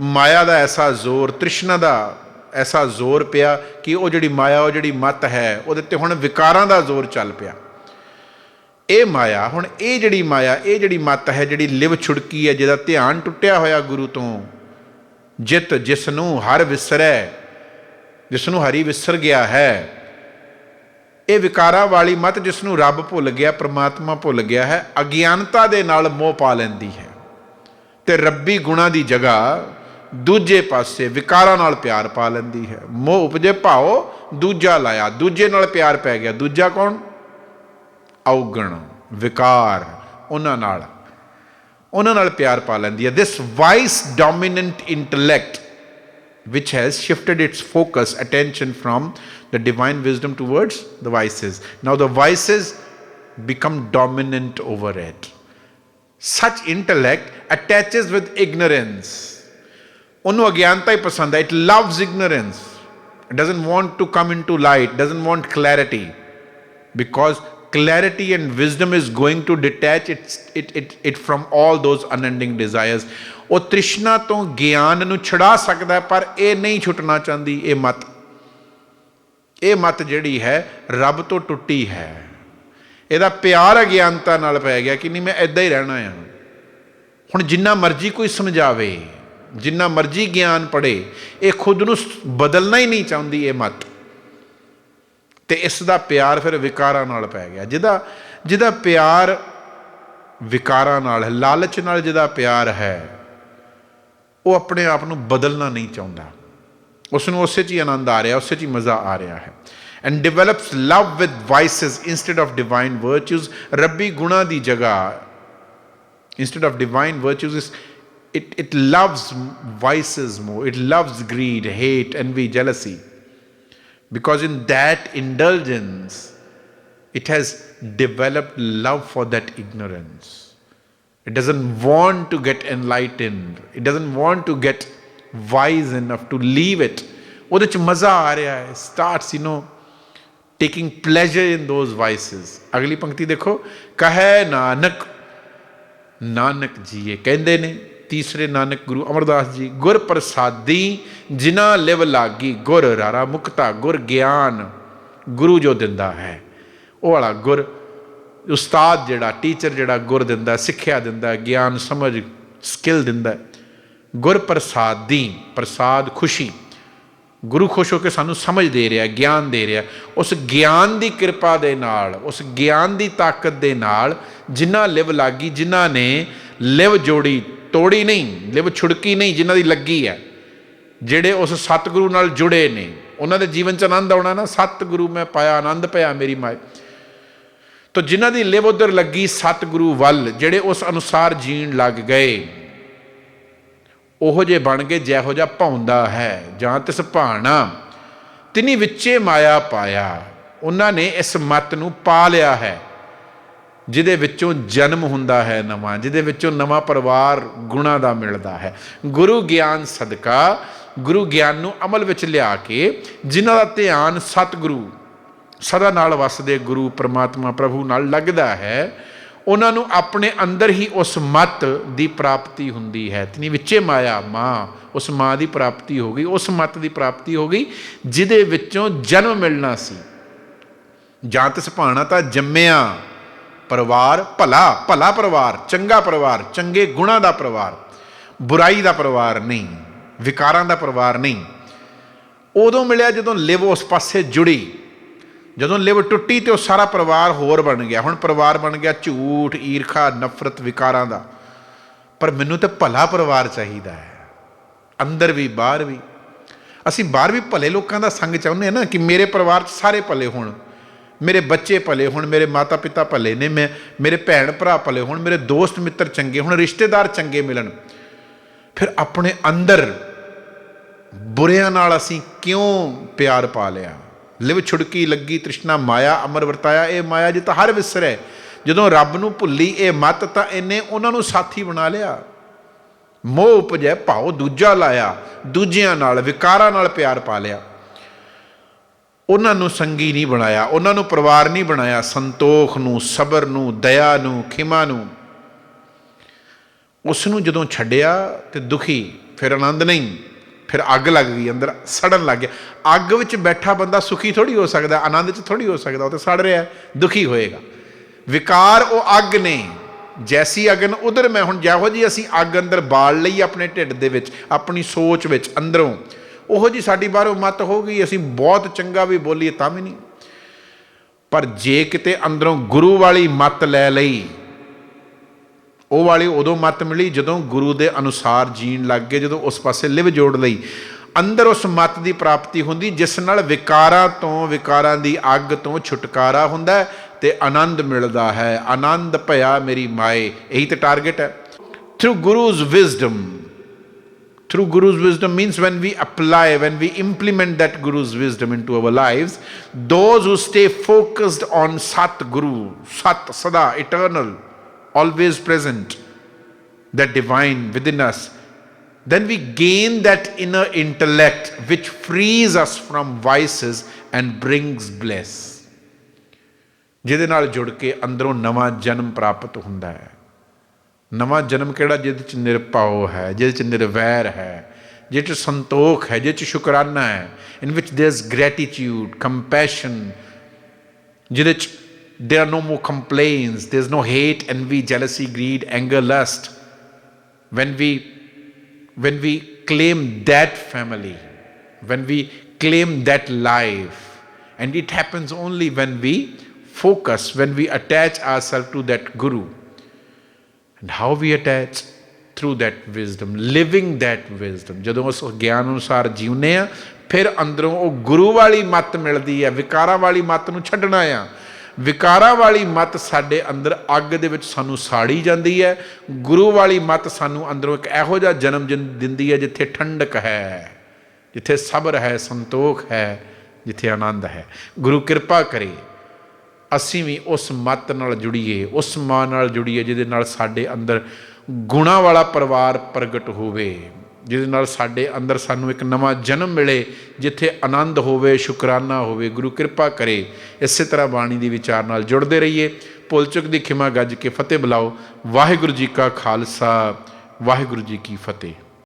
ਮਾਇਆ ਦਾ ਐਸਾ ਜ਼ੋਰ, ਤ੍ਰਿਸ਼ਨਾ ਦਾ ਐਸਾ ਜ਼ੋਰ ਪਿਆ ਕਿ ਉਹ ਜਿਹੜੀ ਮਾਇਆ, ਉਹ ਜਿਹੜੀ ਮਤ ਹੈ, ਉਹਦੇ ਤੇ ਹੁਣ ਵਿਕਾਰਾਂ ਦਾ ਜ਼ੋਰ ਚੱਲ ਪਿਆ। ਇਹ ਮਾਇਆ, ਹੁਣ ਇਹ ਜਿਹੜੀ ਮਾਇਆ, ਇਹ ਜਿਹੜੀ ਮਤ ਹੈ, ਜਿਹੜੀ ਲਿਵ ਛੁੜਕੀ ਹੈ, ਜਿਹਦਾ ਧਿਆਨ ਟੁੱਟਿਆ ਹੋਇਆ ਗੁਰੂ ਤੋਂ, ਜਿਤ ਜਿਸ ਨੂੰ ਹਰ ਵਿਸਰੈ ਜਿਸ ਨੂੰ ਹਰੀ ਵਿਸਰ ਗਿਆ ਹੈ ਇਹ ਵਿਕਾਰਾਂ ਵਾਲੀ ਮਤ ਜਿਸ ਨੂੰ ਰੱਬ ਭੁੱਲ ਗਿਆ, ਪ੍ਰਮਾਤਮਾ ਭੁੱਲ ਗਿਆ ਹੈ, ਅਗਿਆਨਤਾ ਦੇ ਨਾਲ ਮੋਹ ਪਾ ਲੈਂਦੀ ਹੈ। ਤੇ ਰੱਬੀ ਗੁਣਾ ਦੀ ਜਗ੍ਹਾ ਦੂਜੇ ਪਾਸੇ ਵਿਕਾਰਾਂ ਨਾਲ ਪਿਆਰ ਪਾ ਲੈਂਦੀ ਹੈ। ਮੋਹ ਉਪਜੇ ਭਾਓ, ਦੂਜਾ ਲਾਇਆ, ਦੂਜੇ ਨਾਲ ਪਿਆਰ ਪੈ ਗਿਆ, ਦੂਜਾ ਕੌਣ? ਔਗਣ, ਵਿਕਾਰ, ਉਹਨਾਂ ਨਾਲ। ਉਹਨਾਂ ਨਾਲ ਪਿਆਰ ਪਾ ਲੈਂਦੀ ਹੈ। This vice dominant intellect which has shifted its focus, attention from the divine wisdom towards the vices now the vices become dominant over it such intellect attaches with ignorance ਉਹਨੂੰ ਅਗਿਆਨਤਾ ਹੀ ਪਸੰਦ ਹੈ it loves ignorance it doesn't want to come into light doesn't want clarity because clarity and wisdom is going to detach it, it, it, it from all those unending desires ਉਹ ਤ੍ਰਿਸ਼ਨਾ ਤੋਂ ਗਿਆਨ ਨੂੰ ਛੁਡਾ ਸਕਦਾ ਹੈ, ਪਰ ਇਹ ਨਹੀਂ ਛੁੱਟਣਾ ਚਾਹੁੰਦੀ ਇਹ ਮਤ ਇਹ ਮਤ ਜਿਹੜੀ ਹੈ, ਰੱਬ ਤੋਂ ਟੁੱਟੀ ਹੈ। ਇਹਦਾ ਪਿਆਰ ਅਗਿਆਨਤਾ ਨਾਲ ਪੈ ਗਿਆ ਕਿ ਨਹੀਂ, ਮੈਂ ਐਦਾਂ ਹੀ ਰਹਿਣਾ ਆ। ਹੁਣ ਜਿੰਨਾ ਮਰਜ਼ੀ ਕੋਈ ਸਮਝਾਵੇ, ਜਿੰਨਾ ਮਰਜ਼ੀ ਗਿਆਨ ਪੜੇ ਇਹ ਖੁਦ ਨੂੰ ਬਦਲਣਾ ਹੀ ਨਹੀਂ ਚਾਹੁੰਦੀ ਇਹ ਮਤ। ਤੇ ਇਸ ਦਾ ਪਿਆਰ ਫਿਰ ਵਿਕਾਰਾਂ ਨਾਲ ਪੈ ਗਿਆ। ਜਿਹਦਾ ਜਿਹਦਾ ਪਿਆਰ ਵਿਕਾਰਾਂ ਨਾਲ ਲਾਲਚ ਨਾਲ ਜਿਹਦਾ ਪਿਆਰ ਹੈ, ਉਹ ਆਪਣੇ ਆਪ ਨੂੰ ਬਦਲਣਾ ਨਹੀਂ ਚਾਹੁੰਦਾ। ਉਸ ਨੂੰ ਉਸੇ 'ਚ ਹੀ ਆਨੰਦ ਆ ਰਿਹਾ ਉਸੇ 'ਚ ਹੀ ਮਜ਼ਾ ਆ ਰਿਹਾ ਹੈ and develops love with vices instead of divine virtues ਰੱਬੀ ਗੁਣਾ ਦੀ ਜਗ੍ਹਾ instead of divine virtues is it, it loves vices more it loves greed hate envy jealousy because in that indulgence it has developed love for that ignorance it doesn't want to get enlightened it doesn't want to get wise enough to leave it ਉਹਦੇ ਚ ਮਜ਼ਾ ਆ ਰਿਹਾ ਹੈ, starts you know taking pleasure in those vices. ਅਗਲੀ ਪੰਕਤੀ ਦੇਖੋ, ਕਹੈ ਨਾਨਕ ਨਾਨਕ ਜੀ ਇਹ ਕਹਿੰਦੇ ਨੇ ਤੀਸਰੇ ਨਾਨਕ ਗੁਰੂ ਅਮਰਦਾਸ ਜੀ, ਗੁਰ ਪ੍ਰਸਾਦੀ ਜਿਨ੍ਹਾਂ ਲਿਵ ਲਾਗੀ, ਗੁਰ ਰਾਰਾ ਮੁਕਤਾ, ਗੁਰ ਗਿਆਨ, ਗੁਰੂ ਜੋ ਦਿੰਦਾ ਹੈ। ਉਹ ਵਾਲਾ ਗੁਰ, ਉਸਤਾਦ ਜਿਹੜਾ ਟੀਚਰ ਜਿਹੜਾ ਗੁਰ ਦਿੰਦਾ, ਸਿੱਖਿਆ ਦਿੰਦਾ, ਗਿਆਨ, ਸਮਝ ਸਕਿੱਲ ਦਿੰਦਾ ਗੁਰ ਪ੍ਰਸਾਦੀ ਪ੍ਰਸਾਦ ਖੁਸ਼ੀ। ਗੁਰੂ ਖੁਸ਼ ਹੋ ਕੇ ਸਾਨੂੰ ਸਮਝ ਦੇ ਰਿਹਾ, ਗਿਆਨ ਦੇ ਰਿਹਾ। ਉਸ ਗਿਆਨ ਦੀ ਕਿਰਪਾ ਦੇ ਨਾਲ, ਉਸ ਗਿਆਨ ਦੀ ਤਾਕਤ ਦੇ ਨਾਲ ਜਿਨ੍ਹਾਂ ਲਿਵ ਲੱਗੀ ਜਿਨ੍ਹਾਂ ਨੇ ਲਿਵ ਜੋੜੀ ਤੋੜੀ ਨਹੀਂ, ਲਿਵ ਛੁੜਕੀ ਨਹੀਂ ਜਿਨ੍ਹਾਂ ਦੀ ਲੱਗੀ ਹੈ, ਜਿਹੜੇ ਉਸ ਸਤਿਗੁਰੂ ਨਾਲ ਜੁੜੇ ਨੇ, ਉਹਨਾਂ ਦੇ ਜੀਵਨ ਚ ਆਨੰਦ ਆਉਣਾ ਨਾ, ਸਤਿਗੁਰੂ ਮੈਂ ਪਾਇਆ, ਆਨੰਦ ਪਿਆ ਮੇਰੀ ਮਾਏ। ਤੋ ਜਿਨ੍ਹਾਂ ਦੀ ਲਿਵ ਉਧਰ ਲੱਗੀ ਸਤਿਗੁਰੂ ਵੱਲ, ਜਿਹੜੇ ਉਸ ਅਨੁਸਾਰ ਜੀਣ ਲੱਗ ਗਏ ਉਹੋ ਜੇ ਬਣ ਗਏ ਜਿਹੋ ਜਿਹਾ ਭਾਉਂਦਾ ਹੈ, ਜਾਂ ਤਿਸ ਭਾਣਾ। ਤਿਨੀ ਵਿੱਚੇ ਮਾਇਆ ਪਾਇਆ। ਉਹਨਾਂ ਨੇ ਇਸ ਮਤ ਨੂੰ ਪਾ ਲਿਆ ਹੈ, ਜਿਹਦੇ ਵਿੱਚੋਂ ਜਨਮ ਹੁੰਦਾ ਹੈ ਨਵਾਂ, ਜਿਹਦੇ ਵਿੱਚੋਂ ਨਵਾਂ ਪਰਿਵਾਰ ਗੁਣਾ ਦਾ ਮਿਲਦਾ ਹੈ। ਗੁਰੂ ਗਿਆਨ ਸਦਕਾ, ਗੁਰੂ ਗਿਆਨ ਨੂੰ ਅਮਲ ਵਿੱਚ ਲਿਆ ਕੇ ਜਿਨ੍ਹਾਂ ਦਾ ਧਿਆਨ ਸਤਿਗੁਰੂ, ਸਦਾ ਨਾਲ ਵਸਦੇ ਗੁਰੂ, ਪ੍ਰਮਾਤਮਾ, ਪ੍ਰਭੂ ਨਾਲ ਲੱਗਦਾ ਹੈ ਉਹਨਾਂ ਨੂੰ ਆਪਣੇ ਅੰਦਰ ਹੀ ਉਸ ਮਤ ਦੀ ਪ੍ਰਾਪਤੀ ਹੁੰਦੀ ਹੈ। ਤਨੀ ਵਿੱਚੇ ਮਾਇਆ ਮਾਂ, ਉਸ ਮਾਂ ਦੀ ਪ੍ਰਾਪਤੀ ਹੋ ਗਈ, ਉਸ ਮਤ ਦੀ ਪ੍ਰਾਪਤੀ ਹੋ ਗਈ, ਜਿਹਦੇ ਵਿੱਚੋਂ ਜਨਮ ਮਿਲਣਾ ਸੀ। ਜਾਂ ਤਿਸ ਭਾਣਾ ਤਾਂ ਜੰਮਿਆ, ਪਰਿਵਾਰ ਭਲਾ ਭਲਾ ਪਰਿਵਾਰ, ਚੰਗਾ ਪਰਿਵਾਰ, ਚੰਗੇ ਗੁਣਾ ਦਾ ਪਰਿਵਾਰ, ਬੁਰਾਈ ਦਾ ਪਰਿਵਾਰ ਨਹੀਂ, ਵਿਕਾਰਾਂ ਦਾ ਪਰਿਵਾਰ ਨਹੀਂ। ਉਦੋਂ ਮਿਲਿਆ ਜਦੋਂ ਲਿਵ ਉਸ ਪਾਸੇ ਜੁੜੀ। ਜਦੋਂ ਲਿਵ ਟੁੱਟੀ ਤੇ ਉਹ ਸਾਰਾ ਪਰਿਵਾਰ ਹੋਰ ਬਣ ਗਿਆ। ਹੁਣ ਪਰਿਵਾਰ ਬਣ ਗਿਆ ਝੂਠ, ਈਰਖਾ, ਨਫ਼ਰਤ, ਵਿਕਾਰਾਂ ਦਾ। ਪਰ ਮੈਨੂੰ ਤਾਂ ਭਲਾ ਪਰਿਵਾਰ ਚਾਹੀਦਾ ਹੈ। ਅੰਦਰ ਵੀ, ਬਾਹਰ ਵੀ। ਅਸੀਂ ਬਾਹਰ ਵੀ ਭਲੇ ਲੋਕਾਂ ਦਾ ਸੰਗ ਚਾਹੁੰਦੇ ਆ ਨਾ ਕਿ ਮੇਰੇ ਪਰਿਵਾਰ 'ਚ ਸਾਰੇ ਭਲੇ ਹੋਣ। ਮੇਰੇ ਬੱਚੇ ਭਲੇ ਹੋਣ, ਮੇਰੇ ਮਾਤਾ ਪਿਤਾ ਭਲੇ ਨੇ, ਮੈਂ, ਮੇਰੇ ਭੈਣ ਭਰਾ ਭਲੇ ਹੋਣ, ਮੇਰੇ ਦੋਸਤ ਮਿੱਤਰ ਚੰਗੇ ਹੋਣ, ਰਿਸ਼ਤੇਦਾਰ ਚੰਗੇ ਮਿਲਣ। ਫਿਰ ਆਪਣੇ ਅੰਦਰ ਬੁਰਿਆਂ ਨਾਲ ਅਸੀਂ ਕਿਉਂ ਪਿਆਰ ਪਾ ਲਿਆ? ਲਿਵ ਛੁੜਕੀ ਲੱਗੀ ਤ੍ਰਿਸ਼ਨਾ ਮਾਇਆ ਅਮਰ ਵਰਤਾਇਆ, ਇਹ ਮਾਇਆ ਜੀ ਤਾਂ ਹਰ ਵਿਸਰੇ। ਜਦੋਂ ਰੱਬ ਨੂੰ ਭੁੱਲੀ ਇਹ ਮਤ, ਤਾਂ ਇਹਨੇ ਉਹਨਾਂ ਨੂੰ ਸਾਥੀ ਬਣਾ ਲਿਆ। ਮੋਹ ਉਪਜੈ, ਭਾਉ ਦੂਜਾ ਲਾਇਆ, ਦੂਜਿਆਂ ਨਾਲ, ਵਿਕਾਰਾਂ ਨਾਲ ਪਿਆਰ ਪਾ ਲਿਆ। ਉਹਨਾਂ ਨੂੰ ਸੰਗੀ ਨਹੀਂ ਬਣਾਇਆ, ਉਹਨਾਂ ਨੂੰ ਪਰਿਵਾਰ ਨਹੀਂ ਬਣਾਇਆ। ਸੰਤੋਖ ਨੂੰ, ਸਬਰ ਨੂੰ, ਦਇਆ ਨੂੰ, ਖਿਮਾ ਨੂੰ। ਉਸ ਨੂੰ ਜਦੋਂ ਛੱਡਿਆ ਤੇ ਦੁਖੀ, ਫਿਰ ਆਨੰਦ ਨਹੀਂ। ਫਿਰ ਅੱਗ ਲੱਗ ਗਈ ਅੰਦਰ, ਸੜਨ ਲੱਗ ਗਿਆ। ਅੱਗ ਵਿੱਚ ਬੈਠਾ ਬੰਦਾ ਸੁਖੀ ਥੋੜੀ ਹੋ ਸਕਦਾ, ਆਨੰਦ 'ਚ ਥੋੜੀ ਹੋ ਸਕਦਾ, ਉਹ ਤਾਂ ਸੜ ਰਿਹਾ, ਦੁਖੀ ਹੋਏਗਾ। ਵਿਕਾਰ ਉਹ ਅੱਗ ਨੇ, ਜੈਸੀ ਅਗਨ ਉਧਰ ਮੈਂ ਹੁਣ ਜਿਹੋ ਜੀ ਅਸੀਂ ਅੱਗ ਅੰਦਰ ਬਾਲ ਲਈ ਆਪਣੇ ਢਿੱਡ ਦੇ ਵਿੱਚ, ਆਪਣੀ ਸੋਚ ਵਿੱਚ, ਅੰਦਰੋਂ, ਉਹੋ ਜੀ ਸਾਡੀ ਬਾਹਰੋਂ ਮਤ ਹੋ ਗਈ, ਅਸੀਂ ਬਹੁਤ ਚੰਗਾ ਵੀ ਬੋਲੀਏ ਤਾਂ ਵੀ ਨਹੀਂ। ਪਰ ਜੇ ਕਿਤੇ ਅੰਦਰੋਂ ਗੁਰੂ ਵਾਲੀ ਮਤ ਲੈ ਲਈ ਉਹ ਵਾਲੀ ਉਦੋਂ ਮਤ ਮਿਲੀ ਜਦੋਂ ਗੁਰੂ ਦੇ ਅਨੁਸਾਰ ਜੀਣ ਲੱਗ ਗਏ ਜਦੋਂ ਉਸ ਪਾਸੇ ਲਿਵ ਜੋੜ ਲਈ ਅੰਦਰ ਉਸ ਮਤ ਦੀ ਪ੍ਰਾਪਤੀ ਹੁੰਦੀ ਜਿਸ ਨਾਲ ਵਿਕਾਰਾਂ ਤੋਂ ਵਿਕਾਰਾਂ ਦੀ ਅੱਗ ਤੋਂ ਛੁਟਕਾਰਾ ਹੁੰਦਾ ਹੈ ਤੇ ਆਨੰਦ ਮਿਲਦਾ ਹੈ ਆਨੰਦ ਭਇਆ ਮੇਰੀ ਮਾਏ ਇਹੀ ਤੇ ਟਾਰਗੇਟ ਹੈ through guru's wisdom through guru's wisdom means when we apply when we implement that guru's wisdom into our lives those who stay focused on sat guru sat sada eternal always present that divine within us then we gain that inner intellect which frees us from vices and brings bliss ਜਿਹਦੇ ਨਾਲ ਜੁੜ ਕੇ ਅੰਦਰੋਂ ਨਵਾਂ ਜਨਮ ਪ੍ਰਾਪਤ ਹੁੰਦਾ ਹੈ ਨਵਾਂ ਜਨਮ ਕਿਹੜਾ ਜਿਹਦੇ ਚ ਨਿਰਭਉ ਹੈ ਜਿਹਦੇ ਚ ਨਿਰਵੈਰ ਹੈ ਜਿਹਦੇ ਚ ਸੰਤੋਖ ਹੈ ਜਿਹਦੇ ਚ ਸ਼ੁਕਰਾਨਾ ਹੈ ਇਨ ਵਿਚ ਦੇਰ ਇਜ਼ ਗ੍ਰੈਟੀਟਿਊਡ ਕੰਪੈਸ਼ਨ ਜਿਹਦੇ ਚ there are no more complaints there's no hate envy jealousy greed anger lust when we when we claim that family when we claim that life and it happens only when we focus when we attach ourselves to that guru and how we attach through that wisdom living that wisdom ਜਦੋਂ ਉਸ ਗਿਆਨ ਅਨੁਸਾਰ ਜੀਉਨੇ ਆ ਫਿਰ ਅੰਦਰੋਂ ਉਹ ਗੁਰੂ ਵਾਲੀ ਮੱਤ ਮਿਲਦੀ ਹੈ ਵਿਕਾਰਾਂ ਵਾਲੀ ਮੱਤ ਨੂੰ ਛੱਡਣਾ ਆ ਵਿਕਾਰਾਂ ਵਾਲੀ ਮੱਤ ਸਾਡੇ ਅੰਦਰ ਅੱਗ ਦੇ ਵਿੱਚ ਸਾਨੂੰ ਸਾੜੀ ਜਾਂਦੀ ਹੈ। ਗੁਰੂ ਵਾਲੀ ਮਤ ਸਾਨੂੰ ਅੰਦਰੋਂ ਇੱਕ ਇਹੋ ਜਿਹਾ ਜਨਮ ਜਨ- ਦਿੰਦੀ ਹੈ ਜਿੱਥੇ ਠੰਡਕ ਹੈ, ਜਿੱਥੇ ਸਬਰ ਹੈ, ਸੰਤੋਖ ਹੈ, ਜਿੱਥੇ ਆਨੰਦ ਹੈ। ਗੁਰੂ ਕਿਰਪਾ ਕਰੇ, ਅਸੀਂ ਵੀ ਉਸ ਮਤ ਨਾਲ ਜੁੜੀਏ, ਉਸ ਮਾਂ ਨਾਲ ਜੁੜੀਏ ਜਿਹਦੇ ਨਾਲ ਸਾਡੇ ਅੰਦਰ ਗੁਣਾ ਵਾਲਾ ਪਰਿਵਾਰ ਪ੍ਰਗਟ ਹੋਵੇ। ਜਿਹਦੇ ਨਾਲ ਸਾਡੇ ਅੰਦਰ ਸਾਨੂੰ ਇੱਕ ਨਵਾਂ ਜਨਮ ਮਿਲੇ, ਜਿੱਥੇ ਆਨੰਦ ਹੋਵੇ, ਸ਼ੁਕਰਾਨਾ ਹੋਵੇ, ਗੁਰੂ ਕਿਰਪਾ ਕਰੇ, ਇਸੇ ਤਰ੍ਹਾਂ ਬਾਣੀ ਦੀ ਵਿਚਾਰ ਨਾਲ ਜੁੜਦੇ ਰਹੀਏ। ਭੁੱਲ ਚੁੱਕ ਦੀ ਖਿਮਾ ਗੱਜ ਕੇ ਫਤਿਹ ਬੁਲਾਓ। ਵਾਹਿਗੁਰੂ ਜੀ ਕਾ ਖਾਲਸਾ, ਵਾਹਿਗੁਰੂ ਜੀ ਕੀ ਫਤਿਹ।